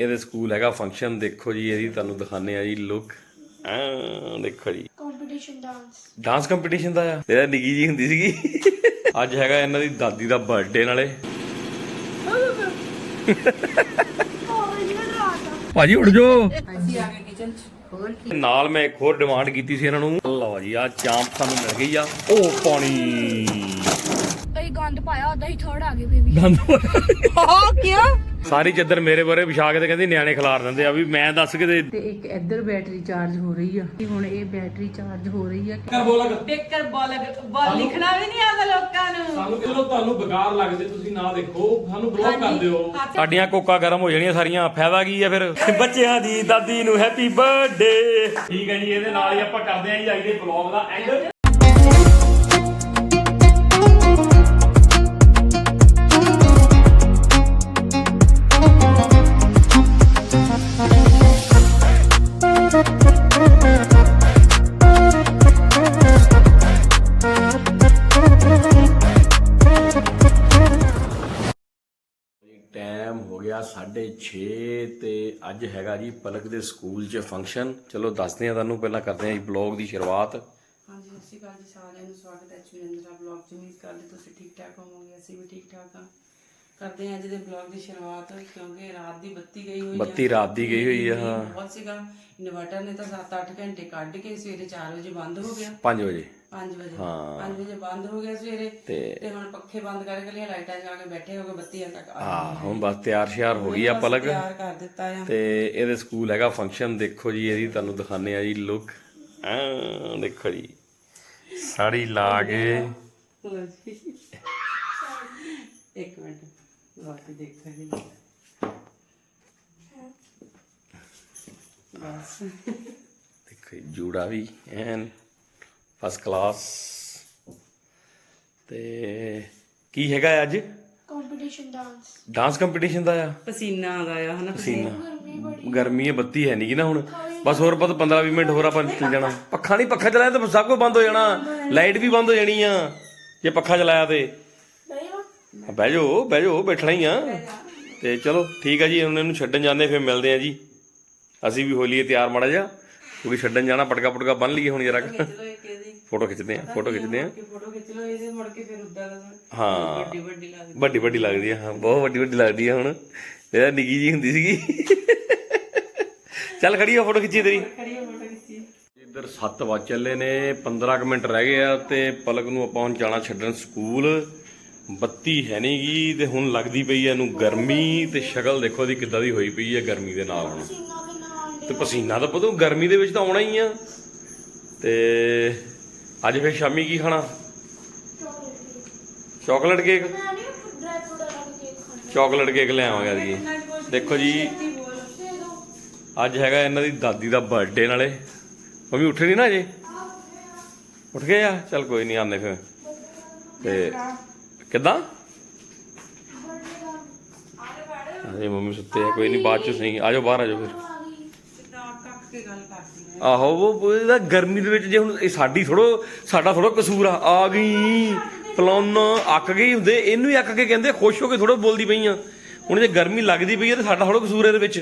ਇਹਦੇ ਸਕੂਲ ਹੈਗਾ ਫੰਕਸ਼ਨ ਦੇਖੋ ਜੀ ਇਹਦੀ ਤੁਹਾਨੂੰ ਦਿਖਾਣੇ ਆ ਜੀ ਲੁੱਕ ਆ ਦੇਖੋ ਜੀ। ਕੰਪੀਟੀਸ਼ਨ ਡਾਂਸ ਡਾਂਸ ਕੰਪੀਟੀਸ਼ਨ ਦਾ ਆ। ਇਹਦਾ ਨਿੱਕੀ ਜੀ ਹੁੰਦੀ ਸੀਗੀ। ਅੱਜ ਹੈਗਾ ਇਹਨਾਂ ਦੀ ਦਾਦੀ ਦਾ ਬਰਥਡੇ ਨਾਲੇ। ਭਾਜੀ ਉੱਠ ਜਾਓ। ਅਸੀਂ ਆ ਗਏ ਕਿਚਨ ਚ ਖੋਲ ਕੇ ਨਾਲ ਮੈਂ ਇੱਕ ਹੋਰ ਡਿਮਾਂਡ ਕੀਤੀ ਸੀ ਇਹਨਾਂ ਨੂੰ। ਲਓ ਜੀ ਆ ਚਾਂਪ ਸਾਨੂੰ ਮਿਲ ਗਈ ਆ। ਉਹ ਪਾਣੀ। ਅਸੀਂ ਗੰਦ ਪਾਇਆ ਉਦਾਂ ਹੀ ਥਰਡ ਆ ਗਏ ਬੇਬੀ ਗੰਦ ਹਾਂ ਕਿਉਂ ਸਾਰੀ ਚੱਦਰ ਮੇਰੇ ਬਾਰੇ ਵਿਛਾ ਕੇ ਤੇ ਕਹਿੰਦੀ ਨਿਆਣੇ ਖਿਲਾਰ ਦਿੰਦੇ ਆ ਵੀ ਮੈਂ ਦੱਸ ਕੇ ਤੇ ਤੇ ਇੱਕ ਇੱਧਰ ਬੈਟਰੀ ਚਾਰਜ ਹੋ ਰਹੀ ਆ। ਤੇ ਹੁਣ ਇਹ ਬੈਟਰੀ ਚਾਰਜ ਹੋ ਰਹੀ ਆ। ਕਰ ਬੋਲਾ ਪੇਕਰ ਬੋਲ ਬੋਲ ਲਿਖਣਾ ਵੀ ਨਹੀਂ ਆਉਂਦਾ ਲੋਕਾਂ ਨੂੰ। ਸਾਨੂੰ ਚਲੋ ਤੁਹਾਨੂੰ ਬੇਕਾਰ ਲੱਗਦੇ ਤੁਸੀਂ ਨਾ ਦੇਖੋ। ਸਾਨੂੰ ਬਲੌਕ ਕਰ ਦਿਓ। ਸਾਡੀਆਂ ਕੋਕਾ ਗਰਮ ਹੋ ਜਾਣੀਆਂ ਸਾਰੀਆਂ ਫਾਇਦਾ ਕੀ ਆ ਫਿਰ? ਬੱਚਿਆਂ ਦੀ ਦਾਦੀ ਨੂੰ ਹੈਪੀ ਬਰਥਡੇ ਠੀਕ ਹੈ ਜੀ ਇਹਦੇ ਨਾਲ ਹੀ ਆਪਾਂ ਕਰਦੇ ਆਂ ਜੀ ਅੱਜ ਦੇ ਬਲੌਗ ਦਾ ਐਂਡ 6:30 ਤੇ ਅੱਜ ਹੈਗਾ ਜੀ ਪਲਕ ਦੇ ਸਕੂਲ 'ਚ ਫੰਕਸ਼ਨ ਚਲੋ ਦੱਸਦੇ ਆ ਤੁਹਾਨੂੰ ਪਹਿਲਾਂ ਕਰਦੇ ਆ ਜੀ ਬਲੌਗ ਦੀ ਸ਼ੁਰੂਆਤ। ਹਾਂਜੀ ਸਤਿ ਸ਼੍ਰੀ ਅਕਾਲ ਜੀ ਸਾਰਿਆਂ ਨੂੰ ਸਵਾਗਤ ਹੈ ਚੁਰਿੰਦਰਾ ਬਲੌਗ ਚ। ਉਮੀਦ ਕਰਦੇ ਤੁਸੀਂ ਠੀਕ ਠਾਕ ਹੋਵੋਗੇ ਅਸੀਂ ਵੀ ਠੀਕ ਠਾਕ ਹਾਂ। ਕਰਦੇ ਹਾਂ ਅੱਜ ਦੇ ਬਲੌਗ ਦੀ ਸ਼ੁਰੂਆਤ ਕਿਉਂਕਿ ਰਾਤ ਦੀ ਬੱਤੀ ਗਈ ਹੋਈ ਬੱਤੀ ਰਾਤ ਦੀ ਗਈ ਹੋਈ ਆ ਹਾਂ। ਬਹੁਤ ਸੀਗਾ। ਇਨਵਰਟਰ ਨੇ ਤਾਂ 7-8 ਘੰਟੇ ਕੱਢ ਕੇ ਸਵੇਰੇ 4 ਵਜੇ ਬੰਦ ਹੋ ਗਿਆ। 5 ਵਜੇ। 5 ਵਜੇ। ਹਾਂ। 5 ਵਜੇ ਬੰਦ ਹੋ ਗਿਆ ਸਵੇਰੇ ਤੇ ਤੇ ਹੁਣ ਪੱਖੇ ਬੰਦ ਕਰਕੇ ਲਿਆ ਲਾਈਟਾਂ ਜਾ ਕੇ ਬੈਠੇ ਹੋ ਗਏ ਬੱਤੀ ਤੱਕ। ਆ ਹਾਂ ਹੁਣ ਬਸ ਤਿਆਰ ਸ਼ਿਆਰ ਹੋ ਗਈ ਆ ਬਸ ਪਲਕ। ਤਿਆਰ ਕਰ ਦਿੱਤਾ ਆ। ਤੇ ਇਹਦੇ ਸਕੂਲ ਹੈਗਾ ਫੰਕਸ਼ਨ ਦੇਖੋ ਜੀ ਇਹਦੀ ਤੁਹਾਨੂੰ ਦਿਖਾਣੇ ਆ ਜੀ ਲੁੱਕ ਆ ਦੇਖੋ ਜੀ। ਸਾੜੀ ਲਾ ਕੇ। ਇੱਕ ਮਿੰਟ ਬਸ ਦੇਖੋ ਜੂੜਾ ਵੀ ਐਨ। ਫਸਟ ਕਲਾਸ ਤੇ ਕੀ ਹੈਗਾ ਅੱਜ? ਕੰਪੀਟੀਸ਼ਨ ਡਾਂਸ ਡਾਂਸ ਕੰਪੀਟੀਸ਼ਨ ਦਾ ਆ? ਪਸੀਨਾ ਆ ਗਿਆ ਹਨਾ ਪਸੀਨਾ। ਗਰਮੀ ਹੈ ਬੱਤੀ ਹੈ ਨਹੀਂ ਕਿ ਨਾ ਹੁਣ। ਬਸ ਹੋਰ ਬਸ 15 20 ਮਿੰਟ ਹੋਰ ਆਪਾਂ ਚੱਲ ਜਾਣਾ। ਪੱਖਾ ਨਹੀਂ ਪੱਖਾ ਚਲਾਇਆ ਤਾਂ ਸਭ ਕੁਝ ਬੰਦ ਹੋ ਜਾਣਾ। ਲਾਈਟ ਵੀ ਬੰਦ ਹੋ ਜਾਣੀ ਆ। ਜੇ ਪੱਖਾ ਚਲਾਇਆ ਤੇ। ਨਹੀਂ ਆ, ਬਹਿ ਜਾਓ ਬਹਿ ਜਾਓ ਬੈਠਣਾ ਹੀ ਆ। ਤੇ ਚਲੋ ਠੀਕ ਆ ਜੀ ਹੁਣ ਇਹਨੂੰ ਛੱਡਣ ਜਾਂਦੇ ਫਿਰ ਮਿਲਦੇ ਆ ਜੀ। ਅਸੀਂ ਵੀ ਹੋ ਲਈਏ ਤਿਆਰ ਮਾੜਾ ਜਿਹਾ। ਕਿਉਂਕਿ ਛੱਡਣ ਜਾਣਾ ਪਟਕਾ ਪਟਕਾ ਬੰਨ ਲਈਏ ਹੁਣ ਜਰਾ ਚਲੋ ਇੱਕ ਇਹਦੀ। ਫੋਟੋ ਖਿੱਚਦੇ ਆ ਫੋਟੋ ਖਿੱਚਦੇ ਆ ਕਿ ਫੋਟੋ ਖਿੱਚ ਲਓ ਇਹਦੇ ਮੁੜ ਕੇ ਫਿਰ ਉੱਦਾਂ ਦਾ ਹਾਂ। ਵੱਡੀ ਵੱਡੀ ਲੱਗਦੀ। ਵੱਡੀ ਵੱਡੀ ਲੱਗਦੀ ਆ ਹਾਂ ਬਹੁਤ ਵੱਡੀ ਵੱਡੀ ਲੱਗਦੀ ਆ ਹੁਣ। ਇਹਦਾ ਨਿੱਕੀ ਜੀ ਹੁੰਦੀ ਸੀਗੀ। ਚੱਲ ਖੜੀ ਹੋ ਫੋਟੋ ਖਿੱਚੀ ਤੇਰੀ। ਖੜੀ ਹੋ ਫੋਟੋ ਖਿੱਚੀ। ਇੱਧਰ 7 ਵਜ ਚੱਲੇ ਨੇ 15 ਕੁ ਮਿੰਟ ਰਹਿ ਗਏ ਆ ਤੇ ਪਲਕ ਨੂੰ ਆਪਾਂ ਹੁਣ ਜਾਣਾ ਛੱਡਣ ਸਕੂਲ। ਬੱਤੀ ਹੈ ਨਹੀਂਗੀ ਤੇ ਹੁਣ ਲੱਗਦੀ ਪਈ ਐ ਇਹਨੂੰ ਗਰਮੀ ਤੇ ਸ਼ਕਲ ਦੇਖੋ ਦੀ ਕਿੱਦਾਂ ਦੀ ਹੋਈ ਪਈ ਹੈ ਗਰਮੀ ਦੇ ਨਾਲ ਹੁਣ। ਤੇ ਪਸੀਨਾ ਤਾਂ ਪਤਾ ਗਰਮੀ ਦੇ ਵਿੱਚ ਤਾਂ ਆਉਣਾ ਹੀ ਆ। ਤੇ ਅੱਜ ਫਿਰ ਸ਼ਾਮੀ ਕੀ ਖਾਣਾ? Chocolate cake. ਚਾਕਲੇਟ ਕੇਕ ਲੈ ਆਵਾਂਗੇ ਜੀ ਦੇਖੋ ਜੀ ਅੱਜ ਹੈਗਾ ਇਹਨਾਂ ਦੀ ਦਾਦੀ ਦਾ ਬਰਥਡੇ ਨਾਲੇ। ਮੰਮੀ ਉੱਠੇ ਨਹੀਂ ਨਾ ਅਜੇ? ਉੱਠ ਗਏ ਆ? ਚੱਲ ਕੋਈ ਨਹੀਂ ਆਨੇ ਫਿਰ। ਤੇ ਕਿੱਦਾਂ? ਅਰੇ ਮੰਮੀ ਸੁੱਤੇ ਆ ਕੋਈ ਨਹੀਂ ਬਾਅਦ ਚ ਸਹੀ। ਆਜੋ ਬਾਹਰ ਆਜੋ ਫਿਰ। ਕੇ ਗੱਲ ਕਰਦੀ ਆਹੋ ਉਹ ਇਹਦਾ ਗਰਮੀ ਦੇ ਵਿੱਚ ਜੇ ਹੁਣ ਇਹ ਸਾਡੀ ਥੋੜੋ ਸਾਡਾ ਥੋੜੋ ਕਸੂਰ ਆ ਆ ਗਈ ਪਲਾਨ ਅੱਕ ਗਈ ਹੁੰਦੇ ਇਹਨੂੰ ਹੀ ਅੱਕ ਕੇ ਕਹਿੰਦੇ ਖੁਸ਼ ਹੋ ਕੇ ਥੋੜੋ ਬੋਲਦੀ ਪਈਆਂ ਹੁਣ ਜੇ ਗਰਮੀ ਲੱਗਦੀ ਪਈ ਹੈ ਤੇ ਸਾਡਾ ਥੋੜੋ ਕਸੂਰ ਇਹਦੇ ਵਿੱਚ।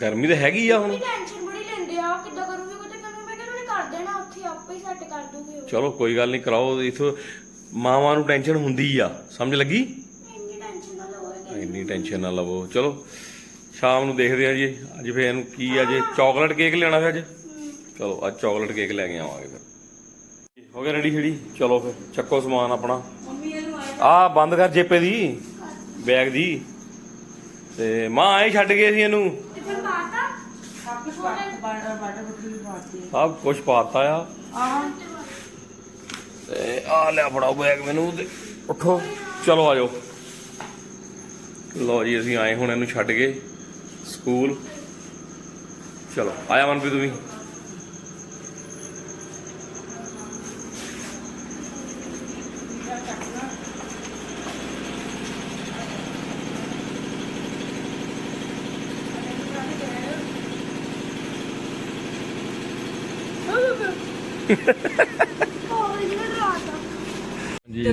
ਗਰਮੀ ਤਾਂ ਹੈਗੀ ਆ ਹੁਣ। ਟੈਨਸ਼ਨ ਬੜੀ ਲੈਂਦੇ ਆ ਕਿੱਦਾਂ ਕਰੂਗੇ ਕੋਈ ਤੇ ਕਹਿੰਦੇ ਮੈਂ ਕਿਹਾ ਉਹਨੇ ਕਰ ਦੇਣਾ ਉੱਥੇ ਆਪੇ ਹੀ ਸੈੱਟ ਕਰ ਦੂਗੇ ਉਹ। ਚਲੋ ਕੋਈ ਗੱਲ ਨਹੀਂ ਕਰਾਓ ਇਥੋਂ ਮਾਵਾਂ ਨੂੰ ਟੈਨਸ਼ਨ ਹੁੰਦੀ ਆ। ਸਮਝ ਲੱਗੀ? ਇੰਨੀ ਟੈਨਸ਼ਨ ਨਾ ਲਓ ਇੰਨੀ ਟੈਨਸ਼ਨ ਨਾ ਲਵੋ। ਚਲੋ। ਸ਼ਾਮ ਨੂੰ ਦੇਖਦੇ ਆ ਜੀ। ਅੱਜ ਫੇਰ ਇਹਨੂੰ ਕੀ ਆ ਜੇ? ਚਾਕਲੇਟ ਕੇਕ ਲੈਣਾ ਫਿਰ ਅੱਜ? ਚਲੋ, ਅੱਜ ਚਾਕਲੇਟ ਕੇਕ ਲੈ ਕੇ ਆਵਾਂਗੇ ਫਿਰ। ਹੋ ਗਿਆ ਰੈਡੀ ਛੜੀ? ਚਲੋ ਫਿਰ, ਚੱਕੋ ਸਮਾਨ ਆਪਣਾ। ਮੰਮੀ ਆ, ਬੰਦ ਕਰ ਜੇਪੇ ਦੀ। ਬੈਗ ਦੀ। ਤੇ ਮਾਂ, ਆਏ ਛੱਡ ਗਏ ਸੀ ਇਹਨੂੰ। ਟਿਫਨ ਪਾਤਾ ਸਭ ਕੁਝ ਪਾਤਾ ਆ। ਤੇ ਆ ਲਿਆ ਫੜਾਓ ਬੈਗ ਮੈਨੂੰ ਤੇ ਉੱਠੋ। ਚਲੋ ਆ ਜਾਓ। ਲਓ ਜੀ, ਅਸੀਂ ਆਏ ਹੁਣ ਇਹਨੂੰ ਛੱਡ ਗਏ ਸਕੂਲ। ਚਲੋ ਆਇਆ ਮਨ ਮਨਪ੍ਰੀਤ ਤੂੰ ਵੀ?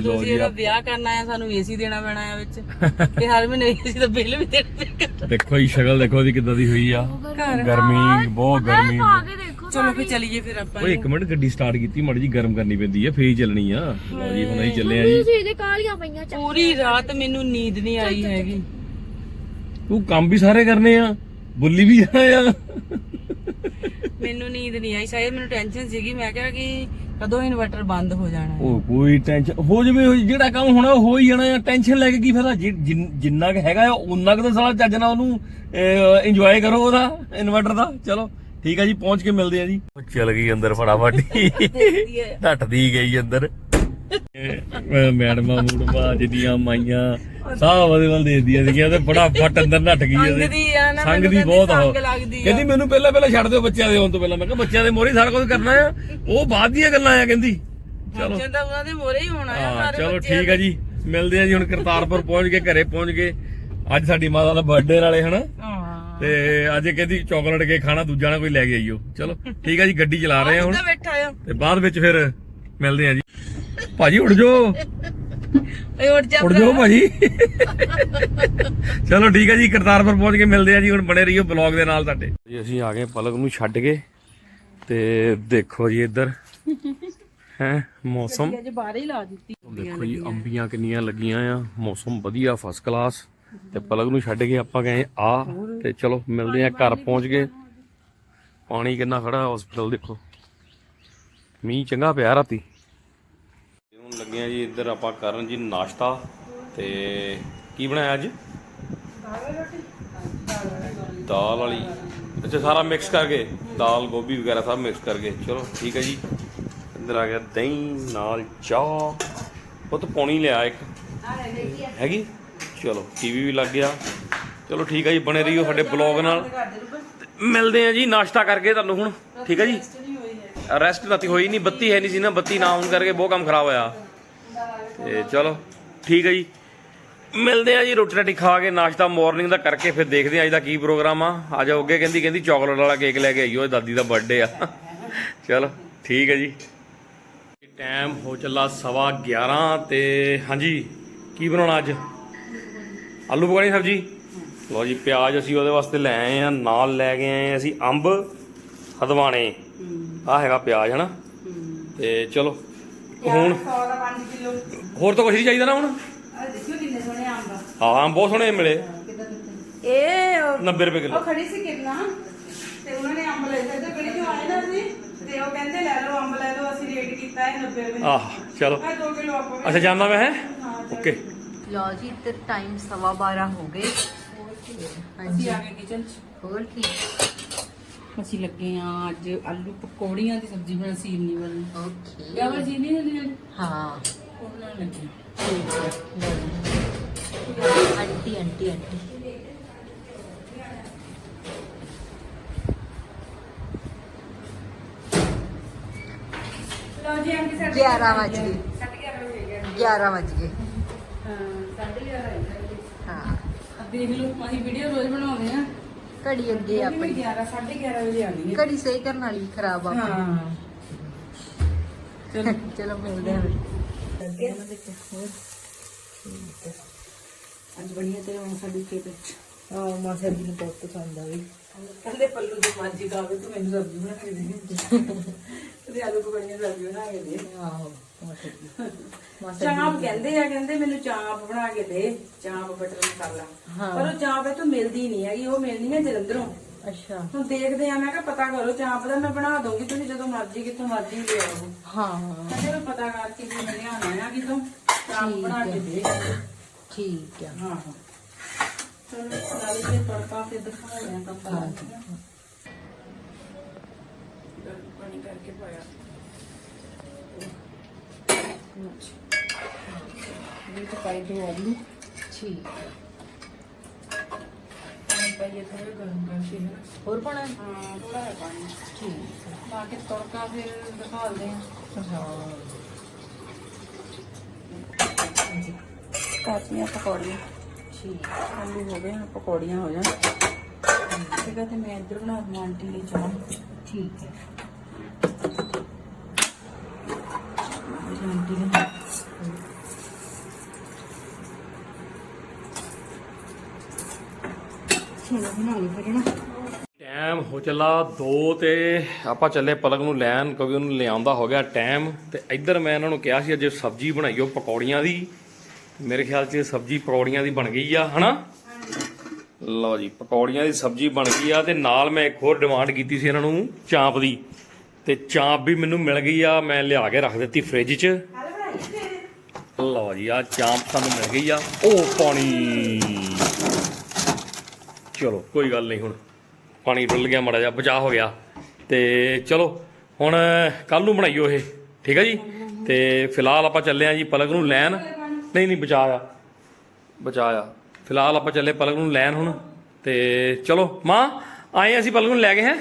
ਜਦੋਂ ਲੋ ਅਸੀਂ ਜੀ ਇਹਦਾ ਵਿਆਹ ਕਰਨਾ ਆ ਸਾਨੂੰ ਏਸੀ ਦੇਣਾ ਪੈਣਾ ਆ ਵਿੱਚ। ਤੇ ਹਰ ਮਹੀਨੇ ਏਸੀ ਦਾ ਬਿੱਲ ਵੀ ਦੇਣਾ ਪੈਣਾ ਦੇਖੋ ਜੀ ਸ਼ਕਲ ਦੇਖੋ ਦੀ ਕਿੱਦਾਂ ਦੀ ਹੋਈ ਆ। ਗਰਮੀ ਬਹੁਤ ਗਰਮੀ ਚਲੋ ਫਿਰ ਚਲੀਏ ਫਿਰ ਆਪਾਂ ਓਏ ਇੱਕ ਮਿੰਟ ਗੱਡੀ ਸਟਾਰਟ ਕੀਤੀ ਮਾੜੀ ਜੀ ਗਰਮ ਕਰਨੀ ਪੈਂਦੀ ਆ ਫੇਰ ਹੀ ਚੱਲਣੀ ਆ। ਲਓ ਜੀ ਹੁਣ ਅਸੀਂ ਚੱਲੇ ਆ ਜੀ। ਤੁਸੀਂ ਇਹਦੇ ਕਾਲੀਆਂ ਪਈਆਂ ਚੱਕ ਪੂਰੀ ਰਾਤ ਮੈਨੂੰ ਨੀਂਦ ਨਹੀਂ ਆਈ ਹੈਗੀ। ਤੂੰ ਕੰਮ ਵੀ ਸਾਰੇ ਕਰਨੇ ਆ ਬੁੱਲੀ ਵੀ ਜਾਣਾ ਆ। ਮੈਨੂੰ ਨੀਂਦ ਨਹੀਂ ਆਈ ਸ਼ਾਇਦ ਮੈਨੂੰ ਟੈਨਸ਼ਨ ਸੀਗੀ ਮੈਂ ਕਿਹਾ ਕਿ ਕਦੋਂ ਇਨਵਰਟਰ ਬੰਦ ਹੋ ਜਾਣਾ ਹੈ। ਉਹ ਕੋਈ ਟੈਨਸ਼ਨ ਹੋ ਜਵੇ ਜਿਹੜਾ ਕੰਮ ਹੋਣਾ ਉਹ ਹੋ ਹੀ ਜਾਣਾ ਟੈਨਸ਼ਨ ਲੈ ਕੇ ਕੀ ਫਾਇਦਾ? ਜਿੰਨ- ਕੁ ਹੈਗਾ ਉਨਾ ਕੁ ਤਾਂ ਸਾਲਾ ਚੱਜ ਨਾਲ ਉਹਨੂੰ ਇੰਜੋਏ ਕਰੋ ਉਹਦਾ ਇਨਵਰਟਰ ਦਾ। ਚਲੋ ਠੀਕ ਆ ਜੀ ਪਹੁੰਚ ਕੇ ਮਿਲਦੇ ਆ ਜੀ। ਚਲ ਗਈ ਅੰਦਰ ਫਟਾਫਟ। ਹੈ। ਢੱਟਦੀ ਗਈ ਅੰਦਰ। ਮੈਡਮਾਂ ਮੂੜਮਾ ਜਿਹਦੀਆਂ ਮਾਈਆਂ ਸਾਹ ਉਹਦੇ ਵੱਲ ਦੇਖਦੀਆਂ ਸੀਗੀਆਂ ਤੇ ਬੜਾ ਫਟ ਅੰਦਰ ਨੱਟ ਗਈ ਉਹਦੇ ਸੰਗ ਦੀ ਬਹੁਤ ਆ ਕਹਿੰਦੀ ਮੈਨੂੰ ਪਹਿਲਾਂ ਪਹਿਲਾਂ ਛੱਡ ਦਿਓ ਬੱਚਿਆਂ ਦੇ ਆਉਣ ਤੋਂ ਪਹਿਲਾਂ। ਮੈਂ ਕਿਹਾ ਬੱਚਿਆਂ ਦੇ ਮੋਰੀ ਸਾਰਾ ਕੁਝ ਕਰਨਾ ਆ। ਉਹ ਬਾਅਦ ਦੀਆਂ ਗੱਲਾਂ ਆ ਕਹਿੰਦੀ। ਚਲੋ। ਫੰਕਸ਼ਨ ਤਾਂ ਉਹਨਾਂ ਦੇ ਮੋਰੇ ਹੀ ਹੋਣਾ ਆ ਹਾਂ ਸਾਰੇ ਚਲੋ ਠੀਕ ਆ ਜੀ। ਮਿਲਦੇ ਆ ਜੀ ਹੁਣ ਕਰਤਾਰਪੁਰ ਪਹੁੰਚ ਕੇ ਘਰੇ ਪਹੁੰਚ ਗਏ। ਅੱਜ ਸਾਡੀ ਮਾਤਾ ਦਾ ਬਰਥਡੇ ਨਾਲੇ ਹਨਾ? ਹਾਂ। ਤੇ ਅੱਜ ਕਹਿੰਦੀ ਚਾਕਲੇਟ ਕੇ ਖਾਣਾ ਦੂਜਾ ਨਾ ਕੋਈ ਲੈ ਕੇ ਆਈਓ। ਚਲੋ ਠੀਕ ਆ ਜੀ ਗੱਡੀ ਚਲਾ ਰਹੇ ਆ ਹੁਣ। ਤੇ ਬਾਅਦ ਵਿੱਚ ਫਿਰ ਮਿਲਦੇ ਆ ਜੀ। ਭਾਜੀ ਉੱਡ ਜਾਓ। ਓਏ ਉੱਠ ਜਾ ਉੱਡ ਜਾਓ ਭਾਜੀ। ਚਲੋ ਠੀਕ ਆ ਜੀ ਕਰਤਾਰਪੁਰ ਪਹੁੰਚ ਕੇ ਮਿਲਦੇ ਆ ਜੀ ਹੁਣ ਬਣੇ ਰਹੀਓ ਬਲੌਗ ਦੇ ਨਾਲ ਸਾਡੇ। ਜੀ ਅਸੀਂ ਆ ਗਏ ਪਲਕ ਨੂੰ ਛੱਡ ਕੇ ਤੇ ਦੇਖੋ ਜੀ ਇੱਧਰ। ਹੈ ਮੌਸਮ। ਅੱਜ ਬਾਹਰ ਹੀ ਲਾ ਦਿੱਤੀ। ਦੇਖੋ ਜੀ ਅੰਬੀਆਂ ਕਿੰਨੀਆਂ ਲੱਗੀਆਂ ਆ। ਮੌਸਮ ਵਧੀਆ ਫਸਟ ਕਲਾਸ ਤੇ ਪਲਕ ਨੂੰ ਛੱਡ ਕੇ ਆਪਾਂ ਗਏ ਆ ਤੇ ਚਲੋ ਮਿਲਦੇ ਆ ਘਰ ਪਹੁੰਚ ਗਏ। ਪਾਣੀ ਕਿੰਨਾ ਖੜਾ ਹਸਪੀਟਲ ਦੇਖੋ। ਮੀਂਹ ਚੰਗਾ ਪਿਆ ਰਾਤੀ। ਲੱਗੇ ਆ ਜੀ ਇੱਧਰ ਆਪਾਂ ਕਰਨ ਜੀ ਨਾਸ਼ਤਾ ਤੇ ਕੀ ਬਣਾਇਆ ਅੱਜ? ਦਾਲ ਵਾਲੀ। ਅੱਛਾ ਸਾਰਾ ਮਿਕਸ ਕਰਕੇ। ਦਾਲ ਗੋਭੀ ਵਗੈਰਾ ਸਭ ਮਿਕਸ ਕਰਕੇ। ਚਲੋ ਠੀਕ ਹੈ ਜੀ। ਇੱਧਰ ਆ ਗਿਆ ਦਹੀਂ ਨਾਲ ਚਾਹ। ਉਹ ਤਾਂ ਪੌਣੀ ਲਿਆ ਇੱਕ। ਹੈਗੀ? ਚਲੋ ਟੀਵੀ ਵੀ ਲੱਗ ਗਿਆ। ਚਲੋ ਠੀਕ ਹੈ ਜੀ ਬਣੇ ਰਹੀਓ ਸਾਡੇ ਬਲੌਗ ਨਾਲ। ਮਿਲਦੇ ਆ ਜੀ ਨਾਸ਼ਤਾ ਕਰਕੇ ਤੁਹਾਨੂੰ ਹੁਣ। ਠੀਕ ਹੈ ਜੀ? ਰੈਸਟ ਰਾਤੀ ਹੋਈ ਨਹੀਂ ਬੱਤੀ ਹੈ ਨਹੀਂ ਸੀ ਨਾ ਬੱਤੀ ਨਾ ਆਉਣ ਕਰਕੇ ਬਹੁਤ ਕੰਮ ਖਰਾਬ ਹੋਇਆ। ਤੇ ਚਲੋ, ਠੀਕ ਹੈ ਜੀ। ਮਿਲਦੇ ਆ ਜੀ, ਰੋਟੀ ਰਾਟੀ ਖਾ ਕੇ, ਨਾਸ਼ਤਾ ਮਾਰਨਿੰਗ ਦਾ ਕਰਕੇ ਫਿਰ ਦੇਖਦੇ ਆ ਅੱਜ ਦਾ ਕੀ ਪ੍ਰੋਗਰਾਮ ਆ। ਆ ਜਾਓ ਅੱਗੇ, ਕਹਿੰਦੀ ਕਹਿੰਦੀ ਚਾਕਲੇਟ ਵਾਲਾ ਕੇਕ ਲੈ ਕੇ ਆਈਓ, ਇਹ ਦਾਦੀ ਦਾ ਬਰਥਡੇ ਆ। ਚਲੋ, ਠੀਕ ਹੈ ਜੀ। ਟਾਈਮ ਹੋ ਚੱਲਾ ਸਵਾ 11 ਤੇ, ਹਾਂਜੀ, ਕੀ ਬਣਾਉਣਾ ਅੱਜ? ਆਲੂ ਪਕੌੜੀ ਸਬਜੀ? ਲਓ ਜੀ, ਪਿਆਜ਼ ਅਸੀਂ ਉਹਦੇ ਵਾਸਤੇ ਲੈ ਆਏ ਆ ਨਾਲ ਲੈ ਕੇ ਆਏ ਅਸੀਂ ਅੰਬ ਹਦਵਾਣੇ। ਆ ਹੈਗਾ ਪਿਆਜ਼, ਹਨਾ? ਤੇ ਚਲੋ ਹੁਣ 100 ਦਾ 5 ਕਿਲੋ। ਹੋਰ ਤਾਂ ਕੁਝ ਨਹੀਂ ਚਾਹੀਦਾ ਨਾ ਹੁਣ। ਆ ਦੇਖਿਓ ਕਿੰਨੇ ਸੋਹਣੇ ਅੰਬ ਆ ਹਾਂ ਬਹੁਤ ਸੋਹਣੇ ਮਿਲੇ। ਇਹ 90 ਰੁਪਏ ਕਿਲੋ। ਉਹ ਖੜੀ ਸੀ ਕਿਰਨਾ। ਤੇ ਉਹਨਾਂ ਨੇ ਅੰਬ ਲੈ ਗਲੀ ਚੋਂ ਆਏ ਨਾ ਸੀ ਤੇ ਉਹ ਕਹਿੰਦੇ ਲੈ ਲਓ ਅੰਬ ਲੈ ਲਓ ਅਸੀਂ ਰੇਟ ਕੀਤਾ ਹੈ 90 ਰੁਪਏ ਆਹ ਚਲੋ। ਆ 2 ਕਿਲੋ ਅੰਬ ਅੱਛਾ ਜਾਣਾ ਮੈਂ ਹੈ? ਓਕੇ। ਲਓ ਜੀ ਤੇ ਟਾਈਮ ਸਵਾ 12 ਹੋ ਗਏ। ਅਸੀਂ ਆ ਗਏ ਕਿਚਨ ਚ। ਹੋਰ ਕੀ। ਅਸੀਂ ਲੱਗੇ ਆ ਅੱਜ ਆਲੂ ਪਕੌੜੀਆਂ ਦੀ ਸਬਜ਼ੀ ਬਣਾ ਸੀਰਨੀ ਵਾਲੀ ਓਕੇ ਕਿਆ ਵਾ ਸੀਰਨੀ ਵਾਲੀ ਹਾਂ। ਉਹ ਬਣਾਉਣ ਲੱਗੇ। ਠੀਕ ਹੈ ਲਓ। ਜੀ। Aunty aunty aunty. ਲਓ ਜੀ ਅੰਕ ਸਾਡੇ 11 ਵਜ ਗਏ। 11 ਵਜੇ 11 ਵਜ ਗਏ। ਹਾਂ 11:30 ਹਾਂ। ਦੇਖ ਲਓ ਅਸੀਂ ਵੀਡੀਓ ਰੋਜ਼ ਬਣਾਉਂਦੇ ਆ ਘੜੀ ਅੱਗੇ ਆਪਣੀ। ਆਪਣੀ 11 11:30 ਵਜੇ ਆਣੀ ਹੈ। ਘੜੀ ਸਹੀ ਕਰਨ ਵਾਲੀ ਖਰਾਬ ਆ ਆਪਣੀ। ਹਾਂ। ਚਲੋ। ਚਲੋ ਮਿਲਦੇ ਹਾਂ। ਫਿਰ ਅੱਜ ਬੜੀਆਂ ਤੇਰੇ ਮਾਂ ਸਾਡੀ ਖੇਤ ਹਾਂ ਮਾਸਾ ਜੀ ਨੂੰ ਬਹੁਤ ਪਸੰਦ ਆਈ ਕਹਿੰਦੇ ਪੱਲੂ ਦੀ ਮਾਜੀ ਕਾਵੇ ਤੂੰ ਮੈਨੂੰ ਸਬਜ਼ੀ ਬਣਾ ਕੇ ਦੇ। ਤੇ ਆਲੂ ਪਕੌੜੀਆਂ ਸਬਜ਼ੀ ਬਣਾ ਕੇ ਦੇ। ਆਹੋ ਜੀ ਚਾਂਪ ਕਹਿੰਦੇ ਆ ਕਹਿੰਦੇ ਮੈਨੂੰ ਚਾਂਪ ਬਣਾ ਕੇ ਦੇ ਚਾਂਪ ਬਟਰ ਮਸਾਲਾ। ਪਰ ਉਹ ਚਾਂਪ ਇਹ ਤੋਂ ਮਿਲਦੀ ਨਹੀਂ ਹੈਗੀ ਉਹ ਮਿਲਣੀ ਹੈ ਜਲੰਧਰੋਂ। ਅੱਛਾ। ਹੁਣ ਦੇਖਦੇ ਆ ਮੈਂ ਕਿਹਾ ਪਤਾ ਕਰੋ ਚਾਂਪ ਦਾ ਮੈਂ ਬਣਾ ਦਊਂਗੀ ਤੁਸੀਂ ਜਦੋਂ ਮਰਜ਼ੀ ਕਿੱਥੋਂ ਮਰਜ਼ੀ ਲੈ ਆਓ। ਹਾਂ। ਮੈਂ ਪਤਾ ਕਰਕੇ ਵੀ ਮੈਂ ਲਿਆਉਣਾ ਆ ਕਿਤੋਂ। ਚਾਂਪ ਬਣਾ ਕੇ ਦੇ। ਠੀਕ ਆ ਹਾਂ। ਹਾਂ। ਚਲੋ ਨਾਲੇ ਤੇ ਤੜਕਾ ਫਿਰ ਦਿਖਾ ਲਿਆ ਤਾਂ ਪਤਾ ਪਾਣੀ ਕਰਕੇ ਪਾਇਆ ਇਹ ਤਾਂ ਪਾਈ ਦੋ ਆਲੂ ਠੀਕ ਪਾਣੀ ਪਾਈਏ ਥੋੜਾ ਗਰਮ ਕਰਕੇ ਹੈ ਹੋਰ ਪਾਣਾ ਹਾਂ ਥੋੜਾ ਜਿਹਾ ਪਾਣੀ ਠੀਕ ਆਲੂ ਹੋ ਗਏ ਹੁਣ ਪਕੌੜੀਆਂ ਹੋ ਜਾਣ। ਠੀਕ ਹੈ ਤੇ ਮੈਂ ਇੱਧਰ ਬਣਾ ਦਵਾਂ ਆਂਟੀ ਲਈ ਚਾਹ। ਠੀਕ ਹੈ। ਆਂਟੀ ਲਈ ਟਾਈਮ ਹੋ ਚੱਲਾ 2 ਤੇ ਆਪਾਂ ਚੱਲੇ ਪਲਕ ਨੂੰ ਲੈਣ ਕਿਉਂਕਿ ਉਹਨੂੰ ਲਿਆਉਂਦਾ ਹੋ ਗਿਆ ਟਾਈਮ। ਤੇ ਇੱਧਰ ਮੈਂ ਇਹਨਾਂ ਨੂੰ ਕਿਹਾ ਸੀ ਅੱਜ ਸਬਜ਼ੀ ਬਣਾਈਓ ਪਕੌੜੀਆਂ ਦੀ। ਮੇਰੇ ਖਿਆਲ 'ਚ ਸਬਜ਼ੀ ਪਕੌੜੀਆਂ ਦੀ ਬਣ ਗਈ ਆ, ਹਨਾ? ਲਓ ਜੀ, ਪਕੌੜੀਆਂ ਦੀ ਸਬਜ਼ੀ ਬਣ ਗਈ ਆ ਤੇ ਨਾਲ ਮੈਂ ਇੱਕ ਹੋਰ ਡਿਮਾਂਡ ਕੀਤੀ ਸੀ ਇਹਨਾਂ ਨੂੰ, ਚਾਂਪ ਦੀ। ਤੇ ਚਾਂਪ ਵੀ ਮੈਨੂੰ ਮਿਲ ਗਈ ਆ, ਮੈਂ ਲਿਆ ਕੇ ਰੱਖ ਦਿੱਤੀ ਫ੍ਰਿਜ 'ਚ। ਲਓ ਜੀ ਆ ਚਾਂਪ ਸਾਨੂੰ ਮਿਲ ਗਈ ਆ, ਉਹ ਪਾਣੀ। ਚਲੋ, ਕੋਈ ਗੱਲ ਨਹੀਂ ਹੁਣ, ਪਾਣੀ ਡੁੱਲ ਗਿਆ ਮੜਾ ਜਾ ਬਚਾ ਹੋ ਗਿਆ। ਤੇ ਚਲੋ, ਹੁਣ ਕੱਲ ਨੂੰ ਬਣਾਈਓ ਇਹ, ਠੀਕ ਆ ਜੀ? ਤੇ ਫਿਲਹਾਲ ਆਪਾਂ ਚੱਲੇ ਆ ਜੀ ਪਲਕ ਨੂੰ ਲੈਣ। ਨਹੀਂ ਨਹੀਂ ਬਚਾਇਆ। ਬਚਾਇਆ। ਫਿਲਹਾਲ ਆਪਾਂ ਚੱਲੇ ਪਲਕ ਨੂੰ ਲੈਣ ਹੁਣ। ਤੇ ਚਲੋ ਮਾਂ ਆਏ ਅਸੀਂ ਪਲਕ ਨੂੰ ਲੈ ਗਏ ਹੈ?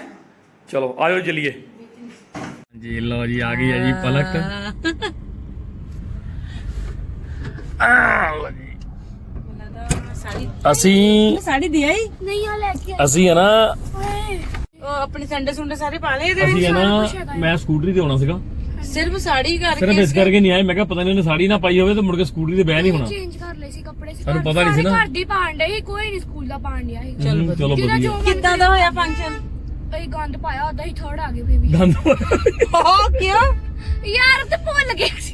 ਚਲੋ ਆਇਓ ਚਲੀਏ। ਜੀ ਲਓ ਜੀ ਆ ਗਈ ਹੈ ਜੀ ਪਲਕ। ਆ ਲਓ ਜੀ। ਅਸੀਂ ਸਾੜੀ ਦਿਆ ਹੀ ਨਹੀਂ ਆ ਲੈ ਕੇ ਅਸੀਂ ਹੈ ਨਾ ਉਹ ਆਪਣੇ ਸੰਡੇ ਸੁੰਡੇ ਸਾਰੇ ਪਾ ਲਏ ਇਹਦੇ ਅਸੀਂ ਹੈ ਨਾ ਮੈਂ ਸਕੂਟਰੀ ਤੇ ਆਉਣਾ ਸੀਗਾ। ਸਿਰਫ ਸਾੜੀ ਕਰਕੇ ਸਿਰਫ ਇਸ ਕਰਕੇ ਨਹੀਂ ਆਏ ਮੈਂ ਕਿਹਾ ਪਤਾ ਨਹੀਂ ਉਹਨੇ ਸਾੜੀ ਨਾ ਪਾਈ ਹੋਵੇ ਤੇ ਮੁੜ ਕੇ ਸਕੂਟਰੀ ਤੇ ਬਹਿ ਨਹੀਂ ਹੋਣਾ। ਚੇਂਜ ਕਰ ਲਏ ਸੀ ਕੱਪੜੇ ਸੀ। ਸਾਨੂੰ ਪਤਾ ਨਹੀਂ ਸੀ ਨਾ। ਘਰ ਦੀ ਪਾਣ ਡੇ ਸੀ ਕੋਈ ਨਹੀਂ ਸਕੂਲ ਦਾ ਪਾਣ ਡਿਆ ਸੀ। ਹਮ, ਚਲੋ ਜਿਹਦਾ ਵਧੀਆ। ਜੋ ਕਿੱਦਾਂ ਦਾ ਹੋਇਆ ਫੰਕਸ਼ਨ ਅਸੀਂ ਗੰਦ ਪਾਇਆ ਉਦਾਂ ਹੀ ਥਰਡ ਆ ਗਏ ਬੇਬੀ ਦੰਦ ਹੋ ਕਿਉਂ? ਯਾਰ ਤੇ ਭੁੱਲ ਗਏ ਸੀ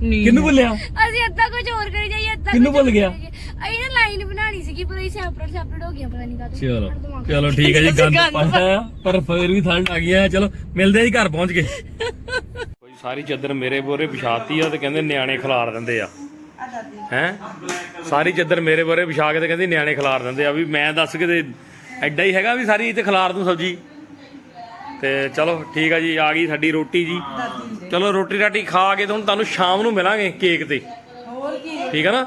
ਕਿੰਨੂੰ ਬੋਲਿਆ ਅਸੀਂ ਅੱਧਾ ਕੁਝ ਹੋਰ ਕਰੀ ਜਾਈਏ ਅੱਧਾ ਕਿਹਨੂੰ ਭੁੱਲ ਗਿਆ? ਅਸੀਂ ਨਾ ਲਾਈਨ ਬਣਾਉਣੀ ਸੀਗੀ ਪਰ ਅਸੀਂ ਸੈਪਰੇਟ ਸੈਪਰੇਟ ਹੋ ਗਿਆ ਪਤਾ ਨਹੀਂ ਕਾਹਤੋਂ। ਚਲੋ ਸਾਡਾ ਦਿਮਾਗ ਚਲੋ ਠੀਕ ਹੈ ਜੀ ਗੰਦ ਪਾਇਆ ਪਰ ਫਿਰ ਵੀ ਥਰਡ ਆ ਗਿਆ ਚਲੋ ਮਿਲਦੇ ਆ ਜੀ ਘਰ ਪਹੁੰਚ ਗਏ। ਕੋਈ ਸਾਰੀ ਚਾਦਰ ਮੇਰੇ ਬੋਰੇ ਵਿਛਾਤੀ ਆ ਤੇ ਕਹਿੰਦੇ ਨਿਆਣੇ ਖਿਲਾਰ ਦਿੰਦੇ ਆ। ਹੈ? ਸਾਰੀ ਚਾਦਰ ਮੇਰੇ ਬੋਰੇ ਵਿਛਾ ਕੇ ਤੇ ਕਹਿੰਦੇ ਨਿਆਣੇ ਖਿਲਾਰ ਦਿੰਦੇ ਆ। ਵੀ ਮੈਂ ਦੱਸ ਕੇ ਤੇ ਐਡਾ ਹੀ ਹੈਗਾ ਵੀ ਸਾਰੀ ਇੱਥੇ ਖਿਲਾਰ ਦੂੰ ਸਬਜੀ। ਤੇ ਚਲੋ ਠੀਕ ਆ ਜੀ, ਆ ਗਈ ਸਾਡੀ ਰੋਟੀ ਜੀ। ਚਲੋ ਰੋਟੀ ਰਾਟੀ ਖਾ ਕੇ ਤੇ ਹੁਣ ਤੁਹਾਨੂੰ ਸ਼ਾਮ ਨੂੰ ਮਿਲਾਂਗੇ ਕੇਕ ਤੇ। ਠੀਕ ਹੈ ਨਾ?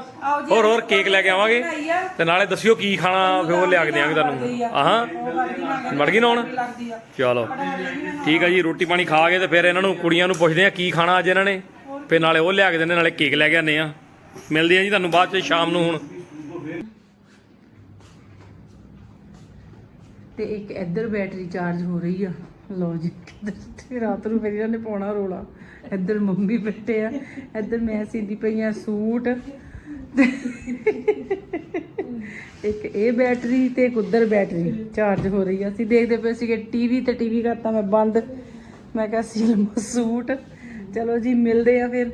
ਹੋਰ ਹੋਰ ਕੇਕ ਲੈ ਕੇ ਆਵਾਂਗੇ। ਤੇ ਨਾਲੇ ਦੱਸਿਓ ਕੀ ਖਾਣਾ ਫਿਰ ਉਹ ਲਿਆ ਕੇ ਦੇਵਾਂਗੇ ਤੁਹਾਨੂੰ। ਆਹਾਂ? ਮੜ ਗਈ ਨਾ ਹੁਣ ਚਲੋ। ਠੀਕ ਹੈ ਜੀ ਰੋਟੀ ਪਾਣੀ ਖਾ ਕੇ ਤੇ ਫਿਰ ਇਹਨਾਂ ਨੂੰ ਕੁੜੀਆਂ ਨੂੰ ਪੁੱਛਦੇ ਆ ਕੀ ਖਾਣਾ ਅੱਜ ਇਹਨਾਂ ਨੇ। ਫਿਰ ਨਾਲੇ ਉਹ ਲਿਆ ਕੇ ਦਿੰਦੇ ਨਾਲੇ ਕੇਕ ਲੈ ਕੇ ਆਨੇ ਆ। ਮਿਲਦੇ ਆ ਜੀ ਤੁਹਾਨੂੰ ਬਾਅਦ ਚ ਸ਼ਾਮ ਨੂੰ ਹੁਣ। ਤੇ ਇੱਕ ਇੱਧਰ ਬੈਟਰੀ ਚਾਰਜ ਹੋ ਰਹੀ ਆ। ਲਓ ਜੀ ਤੇ ਰਾਤ ਨੂੰ ਫਿਰ ਇਹਨਾਂ ਨੇ ਪਾਉਣਾ ਰੋਲਾ। ਇੱਧਰ ਮੰਮੀ ਬੈਠੇ ਆ, ਇੱਧਰ ਮੈਂ ਸੀਦੀ ਪਈ ਆ ਸੂਟ। ਤੇ ਇੱਕ ਇਹ ਬੈਟਰੀ ਤੇ ਇੱਕ ਉੱਧਰ ਬੈਟਰੀ ਚਾਰਜ ਹੋ ਰਹੀ ਆ। ਅਸੀਂ ਦੇਖਦੇ ਪਏ ਸੀਗੇ ਟੀਵੀ ਤੇ ਟੀਵੀ ਕਰਤਾ ਮੈਂ ਬੰਦ। ਮੈਂ ਕਿਹਾ ਸੀ ਲਵਾਂ ਸੂਟ। ਚਲੋ ਜੀ, ਮਿਲਦੇ ਆ ਫਿਰ।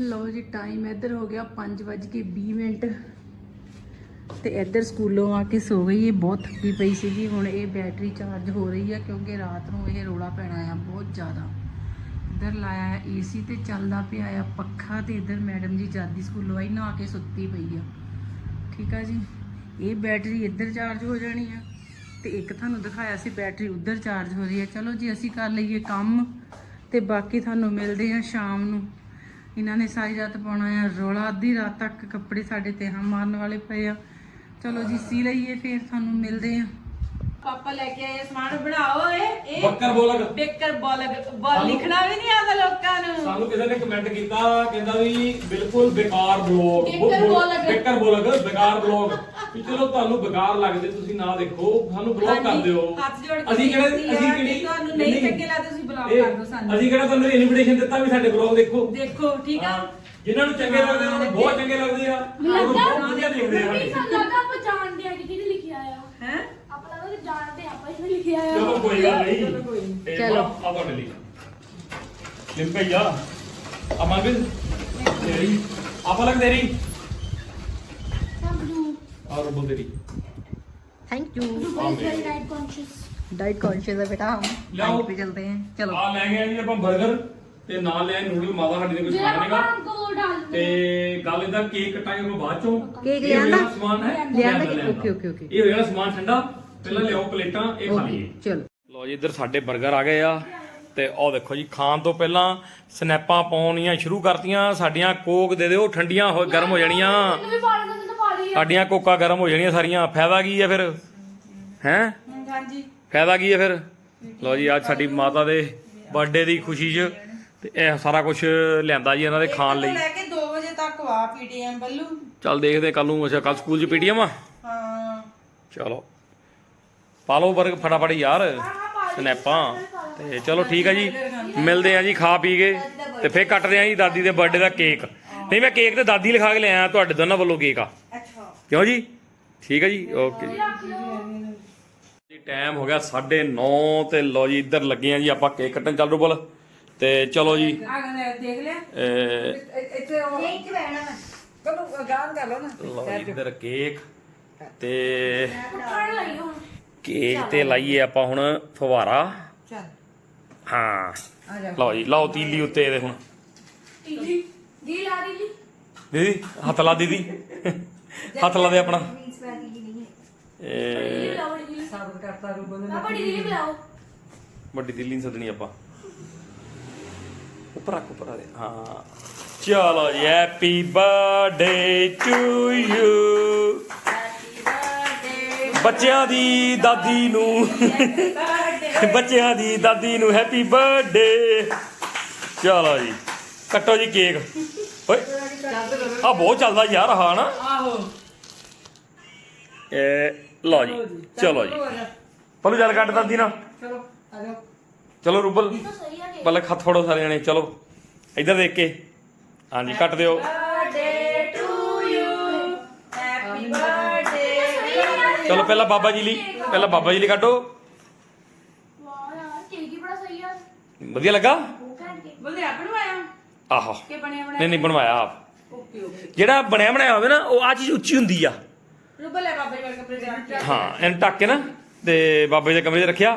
ਲਓ ਜੀ ਟਾਈਮ ਇੱਧਰ ਹੋ ਗਿਆ 5:20 ਮਿੰਟ। ਤੇ ਇੱਧਰ ਸਕੂਲੋਂ ਆ ਕੇ ਸੋ ਗਈ ਇਹ, ਬਹੁਤ ਥੱਕੀ ਪਈ ਸੀਗੀ। ਹੁਣ ਇਹ ਬੈਟਰੀ ਚਾਰਜ ਹੋ ਰਹੀ ਆ ਕਿਉਂਕਿ ਰਾਤ ਨੂੰ ਇਹ ਰੋਲਾ ਪੈਣਾ ਆ ਬਹੁਤ ਜ਼ਿਆਦਾ। ਇੱਧਰ ਲਾਇਆ ਹੈ ਏਸੀ ਤੇ ਚੱਲਦਾ ਪਿਆ ਆ ਪੱਖਾ ਤੇ ਇੱਧਰ ਮੈਡਮ ਜੀ ਜਾਦੀ ਸਕੂਲੋਂ ਆਈ, ਨਹਾ ਕੇ ਸੁੱਤੀ ਪਈ ਆ। ਠੀਕ ਆ ਜੀ? ਇਹ ਬੈਟਰੀ ਇੱਧਰ ਚਾਰਜ ਹੋ ਜਾਣੀ ਆ। ਤੇ ਇੱਕ ਤੁਹਾਨੂੰ ਦਿਖਾਇਆ ਸੀ, ਬੈਟਰੀ ਉੱਧਰ ਚਾਰਜ ਹੋ ਰਹੀ ਹੈ ਚਲੋ ਜੀ, ਅਸੀਂ ਕਰ ਲਈਏ ਕੰਮ ਤੇ ਬਾਕੀ ਤੁਹਾਨੂੰ ਮਿਲਦੇ ਆ ਸ਼ਾਮ ਨੂੰ। ਇਹਨਾਂ ਨੇ ਸਾਰੀ ਰਾਤ ਪਾਉਣਾ ਆ, ਰੋਲਾ, ਅੱਧੀ ਰਾਤ ਤੱਕ ਕੱਪੜੇ ਸਾਡੇ ਤੇ ਹਾਂ ਮਾਰਨ ਵਾਲੇ ਪਏ ਆ। ਚਲੋ ਜੀ, ਸੀ ਲਈਏ ਫਿਰ, ਤੁਹਾਨੂੰ ਮਿਲਦੇ ਆ। ਪਾਪਾ ਲੈ ਕੇ ਆਏ ਸਮਾਨ ਬਣਾਓ ਇਹ ਇਹ ਬੱਕਰ ਬੋਲਕ ਬੇਕਰ ਬੋਲਗ। ਬੋਲ ਲਿਖਣਾ ਵੀ ਨਹੀਂ ਆਉਂਦਾ ਲੋਕਾਂ ਨੂੰ। ਸਾਨੂੰ ਕਿਸੇ ਨੇ ਕਮੈਂਟ ਕੀਤਾ ਕਹਿੰਦਾ ਵੀ ਬਿਲਕੁਲ ਬੇਕਾਰ ਬਲੌਗ। ਬੇਕਾਰ ਬਲੌਗ। ਬੇਕਾਰ ਬਲੌਗ ਬੇਕਾਰ ਬਲੌਗ। ਵੀ ਚਲੋ ਤੁਹਾਨੂੰ ਬੇਕਾਰ ਲੱਗਦੇ ਤੁਸੀਂ ਨਾ ਦੇਖੋ ਸਾਨੂੰ ਬਲੌਗ ਕਰ ਦਿਓ। ਹੱਥ ਜੋੜ ਕੇ ਅਸੀਂ ਕਿਹੜੇ ਬੇਨਤੀ ਅਸੀਂ ਕਿ ਕਿਹੜੀ ਤੁਹਾਨੂੰ ਨਹੀਂ ਚੰਗੇ ਲੱਗਦੇ ਤੁਸੀਂ ਬਲੌਗ ਇਹ ਕਰ ਦਿਓ ਸਾਨੂੰ। ਅਸੀਂ ਕਿਹੜਾ ਤੁਹਾਨੂੰ ਇਨਵੀਟੇਸ਼ਨ ਦਿੱਤਾ ਵੀ ਸਾਡੇ ਬਲੌਗ ਦੇਖੋ? ਦੇਖੋ ਠੀਕ ਆ? ਹਾਂ, ਜਿਨ੍ਹਾਂ ਨੂੰ ਚੰਗੇ ਲੱਗਦੇ ਉਹਨਾਂ ਨੂੰ ਬਹੁਤ ਚੰਗੇ ਲੱਗਦੇ ਆ। ਉਹ ਬਹੁਤ ਵਧੀਆ ਦੇਖਦੇ ਆ ਸਾਡੇ। ਸਾਨੂੰ ਲੱਗਾ ਕਿ ਕਿਹਨੇ ਲਿਖਿਆ ਆ। ਹੈ? ਕਿ ਜਾਣਦੇ ਆਪਾਂ ਹੀ ਲਿਖਿਆ ਆ ਚਲੋ ਕੋਈ ਗੱਲ ਨਹੀਂ। ਚਲੋ ਕੋਈ ਨਹੀਂ। ਚਲੋ। ਆ ਤੁਹਾਡੇ ਲਈ। ਲਿਮ ਭਈਆ ਆ ਮੰਗਲ ਤੇਰੀ। ਆ ਪਲਕ ਤੇਰੀ। ਸਮਝੂ ਆ ਰੋਬੋ ਤੇਰੀ। Thank you Dubai is very diet conscious diet conscious है बेटा हम लाओ। डाइट पे चलते हैं चलो ਆ ਲੈ ਗਏ ਜੀ ਆਪਾਂ 버ਗਰ ਤੇ ਨਾਲ ਲੈ ਨੂਡਲ। ਮਾਤਾ ਸਾਡੀ ਨੇ ਕੁਝ जरा ਖਾਣੇਗਾ पापा हमको वो डाल ਤੇ दो ਗੱਲ ਇਹਦਾ ਕੇਕ ਕਟਾਂਗੇ ਆਪਾਂ ਬਾਅਦ ਚੋਂ। ਕੇਕ ਇਹ ਲਿਆਂਦਾ? ਹੋਇਆ ਸਮਾਨ ਹੈ। ਲਿਆਂਦਾ ਕੇਕ, ਓਕੇ, ਓਕੇ, ਓਕੇ। ਇਹ ਹੋਇਆ ਸਮਾਨ ਠੰਡਾ। ਪਹਿਲਾਂ ਲਿਆਓ ਪਲੇਟਾਂ ਇਹ ਖਾ ਲਈਏ। ਚਲੋ। ਲਓ ਜੀ ਇੱਧਰ ਸਾਡੇ 버ਗਰ ਆ ਗਏ ਆ ਤੇ ਉਹ ਦੇਖੋ ਜੀ ਖਾਣ ਤੋਂ ਪਹਿਲਾਂ ਸਨੈਪਾਂ ਪਾਉਣੀਆਂ ਸ਼ੁਰੂ ਕਰਤੀਆਂ ਸਾਡੀਆਂ ਕੋਕ ਦੇ ਦਿਓ ਠੰਡੀਆਂ ਹੋ ਗਰਮ ਹੋ ਜਾਣੀਆਂ। ਸਾਡੀਆਂ ਕੋਕਾ ਗਰਮ ਹੋ ਜਾਣੀਆਂ ਸਾਰੀਆਂ ਫਾਇਦਾ ਕੀ ਹੈ ਫਿਰ? ਹੈ? ਫਾਇਦਾ ਕੀ ਹੈ ਫਿਰ? ਲਓ ਜੀ ਅੱਜ ਸਾਡੀ ਮਾਤਾ ਦੇ ਬਰਥਡੇ ਦੀ ਖੁਸ਼ੀ 'ਚ ਤੇ ਇਹ ਸਾਰਾ ਕੁਝ ਲਿਆਂਦਾ ਜੀ ਇਹਨਾਂ ਦੇ ਖਾਣ ਲਈ। ਲੈ ਚੱਲ ਦੇਖਦੇ ਕੱਲ ਨੂੰ ਅੱਛਾ ਕੱਲ ਸਕੂਲ 'ਚ ਪੀਟੀਐਮ ਆ? ਚਲੋ। ਪਾ ਲਓ ਬਰਗ ਫਟਾਫਟ ਯਾਰ ਸਨੈਪਾਂ। ਤੇ ਚਲੋ ਠੀਕ ਹੈ ਜੀ ਮਿਲਦੇ ਆ ਜੀ ਖਾ ਪੀ ਕੇ ਤੇ ਫੇਰ ਕੱਟਦੇ ਆ ਜੀ ਦਾਦੀ ਦੇ ਬਰਥਡੇ ਦਾ ਕੇਕ ਨਹੀਂ ਮੈਂ ਕੇਕ ਤੇ ਦਾਦੀ ਲਿਖਾ ਕੇ ਲਿਆਇਆ ਤੁਹਾਡੇ ਦੋਨਾਂ ਵੱਲੋਂ ਕੇਕ ਆ। ਅੱਛਾ। ਕਿਉਂ ਜੀ? ਠੀਕ ਹੈ ਜੀ ਓਕੇ ਜੀ। ਟਾਈਮ ਹੋ ਗਿਆ 9:30 ਤੇ ਲੋ ਜੀ ਇੱਧਰ ਲੱਗੇ ਆ ਜੀ ਆਪਾਂ ਕੇਕ ਕੱਟਣ। ਚੱਲ ਰੂਬਲ ਤੇ ਚਲੋ ਜੀ। ਦੇਖ ਲਿਆ? ਇੱਥੇ ਉਹ ਨਹੀਂ ਚ ਬਹਿਣਾ ਮੈਂ ਗਾਣ ਕਰ ਲਓ ਨਾ। ਲਓ ਜੀ ਇੱਧਰ ਕੇਕ ਤੇ ਉੱਠਣ ਲਈ ਹੁਣ। ਕੇਕ ਤੇ ਲਾਈਏ ਆਪਾਂ ਹੁਣ ਫਵਾਰਾ ਚੱਲ। ਹਾਂ। ਆ ਜਾ। ਲਓ ਜੀ ਲਓ ਤੀਲੀ ਉੱਤੇ ਇਹਦੇ ਹੁਣ। ਟੀਲੀ ਦੀ ਲਾ ਦੀ ਦੀਦੀ ਹੱਥ ਲਾ ਦੀਦੀ। ਹੱਥ ਲਾ ਦੇ ਆਪਣਾ। ਇਹ ਲਾਓ ਕਰਤਾ ਰੂਬਨ ਨੇ। ਪਾਪਾ ਵੱਡੀ ਦਿੱਲੀ ਨਹੀਂ ਸੱਦਣੀ ਆਪਾਂ। ਉੱਪਰ ਰੱਖ ਉੱਪਰ ਆ ਦੇ। ਹਾਂ। ਚਲੋ ਜੀ ਹੈਪੀ ਬਰਥਡੇ ਟੂ ਯੂ ਬੱਚਿਆਂ ਦੀ ਦਾਦੀ ਨੂੰ ਬੱਚਿਆਂ ਦੀ ਦਾਦੀ ਨੂੰ ਹੈਪੀ ਬਰਥਡੇ ਚਲੋ ਜੀ ਕੱਟੋ ਜੀ ਕੇਕ। ਓਏ ਆ ਬਹੁਤ ਚੱਲਦਾ ਯਾਰ ਹਾਂ ਨਾ। ਆਹੋ। ਇਹ ਲਓ ਜੀ ਚਲੋ ਜੀ। ਪਲੂ ਚੱਲ ਕੱਟ ਦਾਦੀ ਨਾ ਚਲੋ ਆ ਜਾਓ। ਚਲੋ ਰੂਬਲ ਹੱਥ ਫੜੋ ਸਾਰੇ ਜਣੇ ਚਲੋ। ਇੱਧਰ ਦੇਖ ਕੇ। ਹਾਂਜੀ ਕੱਟ ਦਿਓ। ਚਲੋ ਪਹਿਲਾਂ ਬਾਬਾ ਜੀ ਲਈ ਪਹਿਲਾਂ ਬਾਬਾ ਜੀ ਲਈ ਕੱਢੋ। ਵਾਹ ਯਾਰ ਕੇਕ ਹੀ ਬੜਾ ਸਹੀ ਆ। ਵਧੀਆ ਲੱਗਾ? ਘੈਂਟ ਕੇਕ ਬੋਲੇ ਆਪ ਬਣਵਾਇਆ? ਆਹੋ। ਕਿ ਬਣਿਆ ਬਣਾਇਆ? ਨਹੀਂ ਨਹੀਂ ਬਣਵਾਇਆ ਆਪ। Okay okay. ਜਿਹੜਾ ਬਣਿਆ ਬਣਾਇਆ ਹੋਵੇ ਨਾ ਉਹ ਆ ਚੀਜ਼ ਉੱਚੀ ਹੁੰਦੀ ਆ। ਰੂਬਨ ਲੈ ਬਾਬਾ ਜੀ ਵਾਲੇ ਕੱਪੜੇ ਦੇ ਹਾਂ ਇਹਨੂੰ ਟੱਕ ਕੇ ਨਾ ਤੇ ਬਾਬੇ ਦੇ ਕਮਰੇ 'ਚ ਰੱਖਿਆ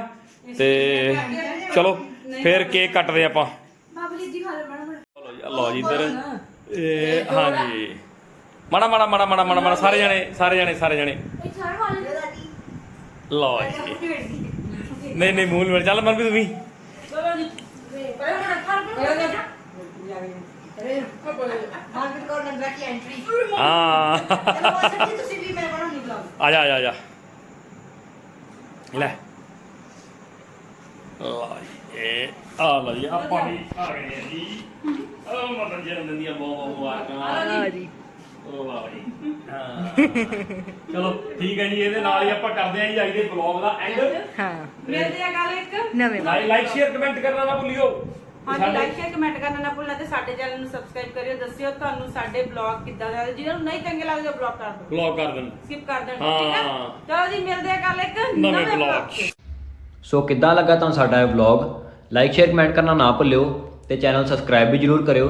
ਤੇ ਚਲੋ ਫਿਰ ਕੇਕ ਕੱਟਦੇ ਆਪਾਂ। ਬਾਬਾ ਜੀ ਦੀ ਖਾ ਲੈ ਬੜਾ ਬੜਾ ਚਲੋ ਜੀ ਲਓ ਜੀ ਇੱਧਰ। ਇਹ ਹਾਂਜੀ। ਮਾੜਾ ਮਾੜਾ ਮਾੜਾ ਮਾੜਾ ਮਾੜਾ ਮਾੜਾ ਸਾਰੇ ਜਣੇ ਸਾਰੇ ਜਣੇ ਸਾਰੇ ਜਣੇ। ਇਹ ਸਾਰੇ ਵਾਲੇ ਲਓ ਜੀ। ਨਹੀਂ ਨਹੀਂ ਮੂਲ ਮਿਲ ਚੱਲ ਮਨ ਵੀ। ਤੂੰ ਹਾਂ। ਚਲੋ ਵਾਸਤੇ ਜੀ ਆ ਜਾ ਆ ਜਾ ਆ ਜਾ। ਲੈ। ਲਓ ਜੀ, ਇਹ ਆ ਲਓ ਜੀ, ਆਪਾਂ ਵੀ ਆ ਗਏ ਜੀ। ਉਹ ਮਤਨ ਜਨਮ ਦੀਆਂ ਬਹੁਤ ਬਹੁਤ ਮੁਬਾਰਕਾਂ। ਆ ਜੀ। ਹਾਂ। ਚਲੋ ਠੀਕ ਹੈ ਜੀ ਇਹਦੇ ਨਾਲ ਹੀ ਆਪਾਂ ਕਰਦੇ ਆਂ ਜੀ ਅੱਜ ਦੇ ਬਲੌਗ ਦਾ ਐਂਡ ਹਾਂ। ਮਿਲਦੇ ਆ ਕੱਲ ਇੱਕ। ਨਵੇਂ ਲਾਈਕ ਸ਼ੇਅਰ ਕਮੈਂਟ ਕਰਨਾ ਨਾ ਭੁੱਲਿਓ। ਹਾਂਜੀ ਲਾਈਕ ਸ਼ੇਅਰ ਕਮੈਂਟ ਕਰਨਾ ਨਾ ਭੁੱਲਣਾ ਤੇ ਸਾਡੇ ਚੈਨਲ ਨੂੰ ਸਬਸਕ੍ਰਾਈਬ ਕਰਿਓ। ਦੱਸਿਓ ਤੁਹਾਨੂੰ ਸਾਡੇ ਬਲੌਗ ਕਿੱਦਾਂ ਦੇ ਜਿਹਨਾਂ ਨੂੰ ਨਹੀਂ ਚੰਗੇ ਲੱਗਦੇ ਬਲੌਗ ਕਰ ਦਿਓ। ਬਲੌਗ ਕਰ ਦੇਣ। ਸਕਿਪ ਕਰ ਦੇਣਾ ਠੀਕ ਹਾਂ। ਹੈ। ਚਲੋ ਜੀ ਮਿਲਦੇ ਆ ਕੱਲ ਇੱਕ ਨਵੇਂ vlog 'ਚ। ਸੋ ਕਿੱਦਾਂ ਲੱਗਾ ਤੁਹਾਨੂੰ ਸਾਡਾ ਇਹ ਵਲੌਗ ਲਾਈਕ ਸ਼ੇਅਰ ਕਮੈਂਟ ਕਰਨਾ ਨਾ ਭੁੱਲਿਓ ਤੇ ਚੈਨਲ ਸਬਸਕ੍ਰਾਈਬ ਵੀ ਜਰੂਰ ਕਰਿਓ।